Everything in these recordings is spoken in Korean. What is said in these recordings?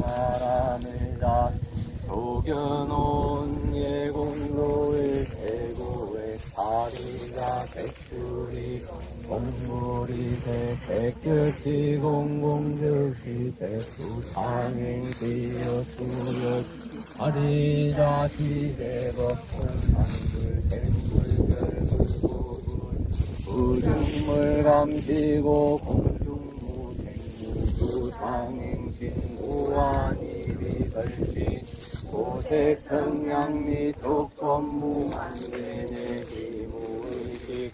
바람을 다. 녹여놓은 예공로의 대구의 다리가 백줄이 공물이 새 백절지 공공즉시 새수상행시여 수여 다리자 시대법군 산불 샘불별불구불 우중물 감시고 공중무 생무수 상행신 우한이비 설신 고색 족범무 안내내 기무의식.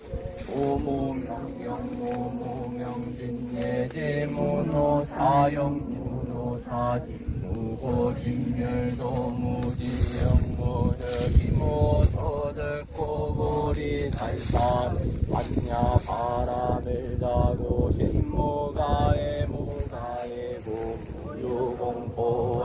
오무명령무무명진 예제문호 사형문호 사지 무고 진멸도 무지영 무적이모 소득 고골이 달산 반야 바람을 자고 신무가에 무가에 무유공포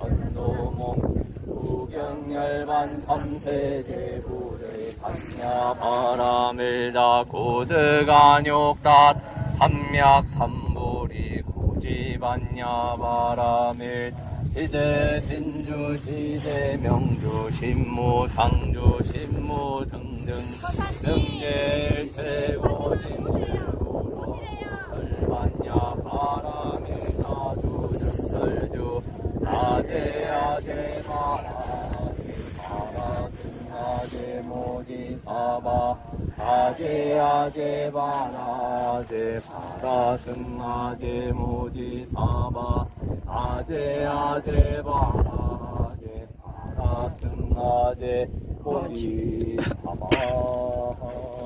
원리 전도몽 구경열반 삼세제불의 반야 바람을 자 고득안욕달. 삼약 삼보리 고지반야 바람을 시대 신주 시대 명주 신무 상주 신무 등등 등재 최고진 최고로 설반야 바람을 사주 즉설주 아제 아제 바라지 바라든 아제 모지 사바 아제 아제 바라 제 바라든 아제 모지 사바 아제 아제 바라 제 바라든 아제 모지 사바